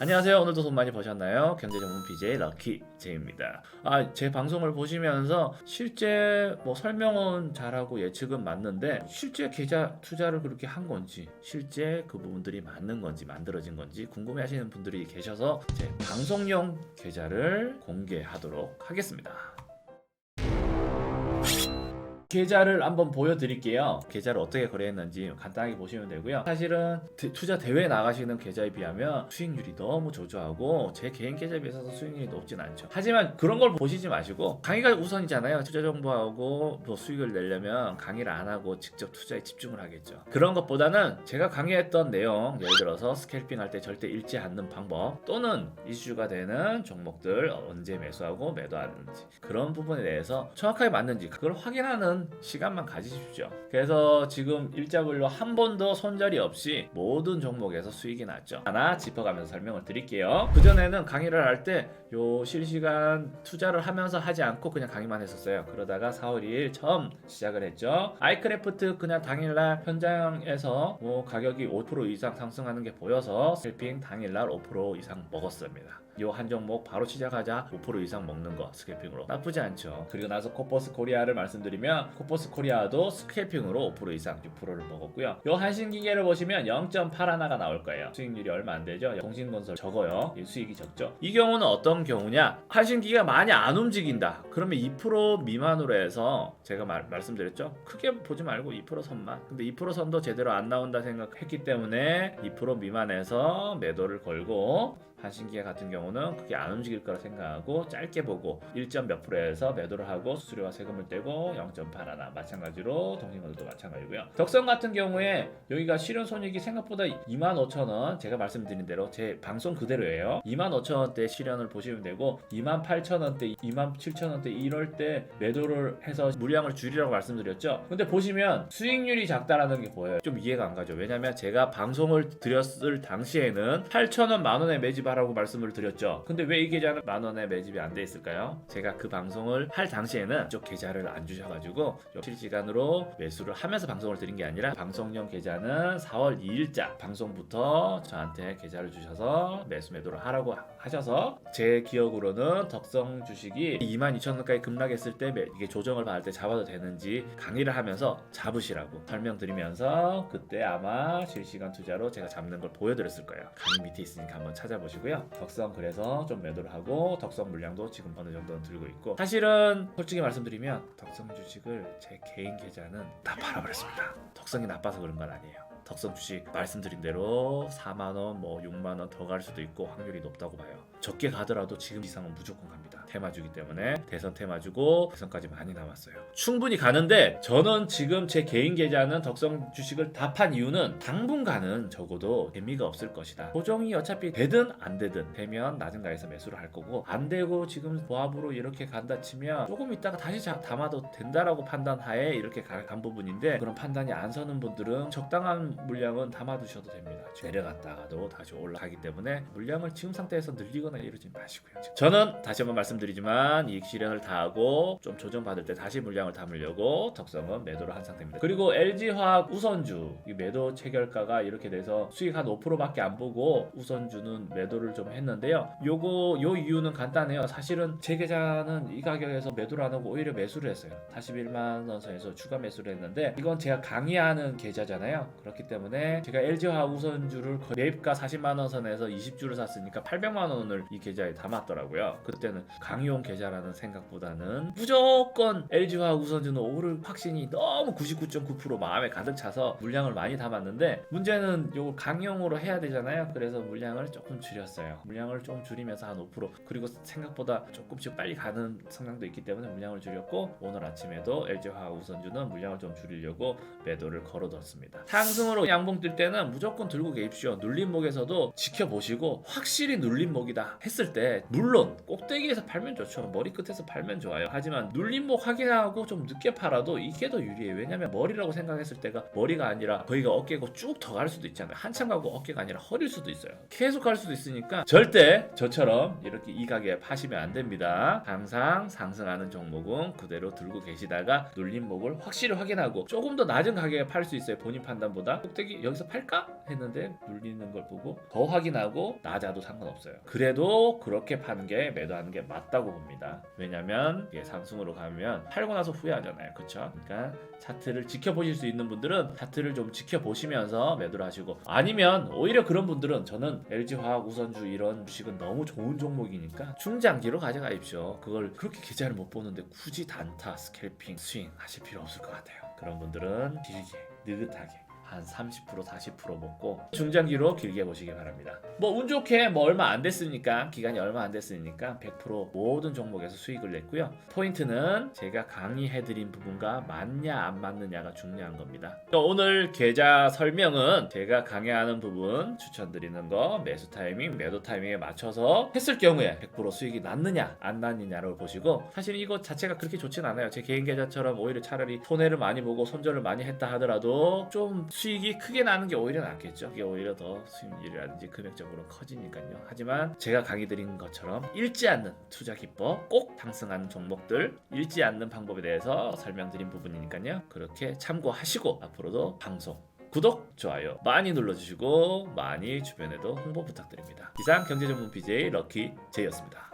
안녕하세요. 오늘도 돈 많이 버셨나요? 경제 전문 BJ 럭키 제입니다. 아, 제 방송을 보시면서 실제 뭐 설명은 잘하고 예측은 맞는데 실제 계좌 투자를 그렇게 한 건지 실제 그 부분들이 맞는 건지 만들어진 건지 궁금해 하시는 분들이 계셔서 제 방송용 계좌를 공개하도록 하겠습니다. 계좌를 한번 보여드릴게요. 계좌를 어떻게 거래했는지 간단하게 보시면 되고요. 사실은 대- 투자 대회에 나가시는 계좌에 비하면 수익률이 너무 저조하고 제 개인 계좌에 비해서 수익률이 높진 않죠. 하지만 그런 걸 보시지 마시고 강의가 우선이잖아요. 투자 정보하고 뭐 수익을 내려면 강의를 안 하고 직접 투자에 집중을 하겠죠. 그런 것보다는 제가 강의했던 내용, 예를 들어서 스캘핑 할 때 절대 잃지 않는 방법 또는 이슈가 되는 종목들 언제 매수하고 매도하는지 그런 부분에 대해서 정확하게 맞는지 그걸 확인하는 시간만 가지십시오. 그래서 지금 일자별로 한 번도 손절이 없이 모든 종목에서 수익이 났죠. 하나 짚어가면서 설명을 드릴게요. 그전에는 강의를 할 때 요 실시간 투자를 하면서 하지 않고 그냥 강의만 했었어요. 그러다가 4월 2일 처음 시작을 했죠. 아이크래프트 그냥 당일날 현장에서 뭐 가격이 5% 이상 상승하는 게 보여서 스캘핑 당일날 5% 이상 먹었습니다. 요 한 종목 바로 시작하자 5% 이상 먹는 거 스캘핑으로 나쁘지 않죠. 그리고 나서 코퍼스 코리아를 말씀드리면 코퍼스 코리아도 스캘핑으로 5% 이상 6%를 먹었고요. 요 한신기계를 보시면 0.8 하나가 나올 거예요. 수익률이 얼마 안 되죠. 통신건설 적어요. 이 수익이 적죠. 이 경우는 어떤 경우냐? 한신기계가 많이 안 움직인다. 그러면 2% 미만으로 해서 제가 말, 말씀드렸죠. 크게 보지 말고 2% 선만. 근데 2% 선도 제대로 안 나온다 생각했기 때문에 2% 미만에서 매도를 걸고 한신기계 같은 경우는 그게 안 움직일 거라 생각하고 짧게 보고 1점 몇 프로에서 매도를 하고 수수료와 세금을 떼고 0.8 하나 마찬가지로 동신건설도 마찬가지고요. 덕성 같은 경우에 여기가 실현 손익이 생각보다 25,000원 제가 말씀드린 대로 제 방송 그대로예요. 25,000원대 실현을 보시면 되고 28,000원대, 27,000원대 이럴 때 매도를 해서 물량을 줄이라고 말씀드렸죠. 근데 보시면 수익률이 작다라는 게 보여요. 좀 이해가 안 가죠. 왜냐면 제가 방송을 드렸을 당시에는 8,000원 만 원에 매집하 라고 말씀을 드렸죠. 근데 왜 이 계좌는 만 원에 매집이 안 돼 있을까요? 제가 그 방송을 할 당시에는 이쪽 계좌를 안 주셔가지고 실시간으로 매수를 하면서 방송을 드린 게 아니라 방송용 계좌는 4월 2일자 방송부터 저한테 계좌를 주셔서 매수 매도를 하라고 하셔서 제 기억으로는 덕성 주식이 22,000원까지 급락했을 때 매- 이게 조정을 받을 때 잡아도 되는지 강의를 하면서 잡으시라고 설명드리면서 그때 아마 실시간 투자로 제가 잡는 걸 보여드렸을 거예요. 강의 밑에 있으니까 한번 찾아보시고 요. 덕성 그래서 좀 매도를 하고 덕성 물량도 지금 어느 정도는 들고 있고 사실은 솔직히 말씀드리면 덕성 주식을 제 개인 계좌는 다 팔아버렸습니다. 덕성이 나빠서 그런 건 아니에요. 덕성 주식 말씀드린 대로 4만 원, 뭐 6만 원 더 갈 수도 있고 확률이 높다고 봐요. 적게 가더라도 지금 이상은 무조건 갑니다. 테마주기 때문에 대선 테마주고 대선까지 많이 남았어요. 충분히 가는데 저는 지금 제 개인 계좌는 덕성 주식을 다 판 이유는 당분간은 적어도 재미가 없을 것이다. 조정이 어차피 되든 안 되든 되면 낮은 가에서 매수를 할 거고 안 되고 지금 보합으로 이렇게 간다 치면 조금 있다가 다시 자- 담아도 된다라고 판단하에 이렇게 가- 간 부분인데 그런 판단이 안 서는 분들은 적당한 물량은 담아두셔도 됩니다. 내려갔다가도 다시 올라가기 때문에 물량을 지금 상태에서 늘리거나 이러지 마시고요. 저는 다시 한번 말씀드 리지만 이익 실현을 다 하고 좀 조정받을 때 다시 물량을 담으려고 덕성은 매도를 한 상태입니다. 그리고 LG화학 우선주 이 매도 체결가가 이렇게 돼서 수익 한 5%밖에 안 보고 우선주는 매도를 좀 했는데요. 요거 요 이유는 간단해요. 사실은 제 계좌는 이 가격에서 매도를 안 하고 오히려 매수를 했어요. 41만 원 선에서 추가 매수를 했는데 이건 제가 강의하는 계좌잖아요. 그렇기 때문에 제가 LG화학 우선주를 매입가 40만 원 선에서 20주를 샀으니까 800만 원을 이 계좌에 담았더라고요. 그때는 강 의용 계좌라는 생각보다는 무조건 LG화학 우선주는 오를 확신이 너무 99.9% 마음에 가득 차서 물량을 많이 담았는데 문제는 요 강용으로 해야 되잖아요. 그래서 물량을 조금 줄였어요. 물량을 좀 줄이면서 한 5% 그리고 생각보다 조금씩 빨리 가는 성향도 있기 때문에 물량을 줄였고 오늘 아침에도 LG화학 우선주는 물량을 좀 줄이려고 매도를 걸어뒀습니다. 상승으로 양봉 뜰 때는 무조건 들고 계십시오. 눌림목에서도 지켜보시고 확실히 눌림목이다 했을 때 물론 꼭대기에서 팔면 좋죠. 머리 끝에서 팔면 좋아요. 하지만 눌림목 확인하고 좀 늦게 팔아도 이게 더 유리해요. 왜냐면 머리라고 생각했을 때가 머리가 아니라 거기가 어깨고 쭉 더 갈 수도 있잖아요. 한참 가고 어깨가 아니라 허리일 수도 있어요. 계속 갈 수도 있으니까 절대 저처럼 이렇게 이 가게에 파시면 안 됩니다. 항상 상승하는 종목은 그대로 들고 계시다가 눌림목을 확실히 확인하고 조금 더 낮은 가격에 팔 수 있어요. 본인 판단보다 꼭대기 여기서 팔까 했는데 눌리는 걸 보고 더 확인하고 낮아도 상관없어요. 그래도 그렇게 파는 게 매도하는 게 맞다 고 봅니다. 왜냐면 이게 상승으로 가면 팔고 나서 후회하잖아요. 그렇죠? 그러니까 차트를 지켜보실 수 있는 분들은 차트를 좀 지켜보시면서 매도를 하시고 아니면 오히려 그런 분들은 저는 LG화학 우선주 이런 주식은 너무 좋은 종목이니까 중장기로 가져가십시오. 그걸 그렇게 계좌를 못 보는데 굳이 단타, 스캘핑, 스윙 하실 필요 없을 것 같아요. 그런 분들은 길게, 느긋하게 한 30% 40% 먹고 중장기로 길게 보시기 바랍니다. 뭐 운 좋게 뭐 얼마 안 됐으니까 기간이 얼마 안 됐으니까 100% 모든 종목에서 수익을 냈고요. 포인트는 제가 강의해드린 부분과 맞냐 안 맞느냐가 중요한 겁니다. 또 오늘 계좌 설명은 제가 강의하는 부분 추천드리는 거 매수 타이밍, 매도 타이밍에 맞춰서 했을 경우에 100% 수익이 났느냐 안 났느냐를 보시고 사실 이거 자체가 그렇게 좋진 않아요. 제 개인 계좌처럼 오히려 차라리 손해를 많이 보고 손절을 많이 했다 하더라도 좀 수익이 크게 나는 게 오히려 낫겠죠. 이게 오히려 더 수익률이라든지 금액적으로 커지니까요. 하지만 제가 강의 드린 것처럼 잃지 않는 투자 기법, 꼭 상승하는 종목들 잃지 않는 방법에 대해서 설명드린 부분이니까요. 그렇게 참고하시고 앞으로도 방송 구독, 좋아요 많이 눌러주시고 많이 주변에도 홍보 부탁드립니다. 이상 경제전문 BJ 럭키 제이였습니다.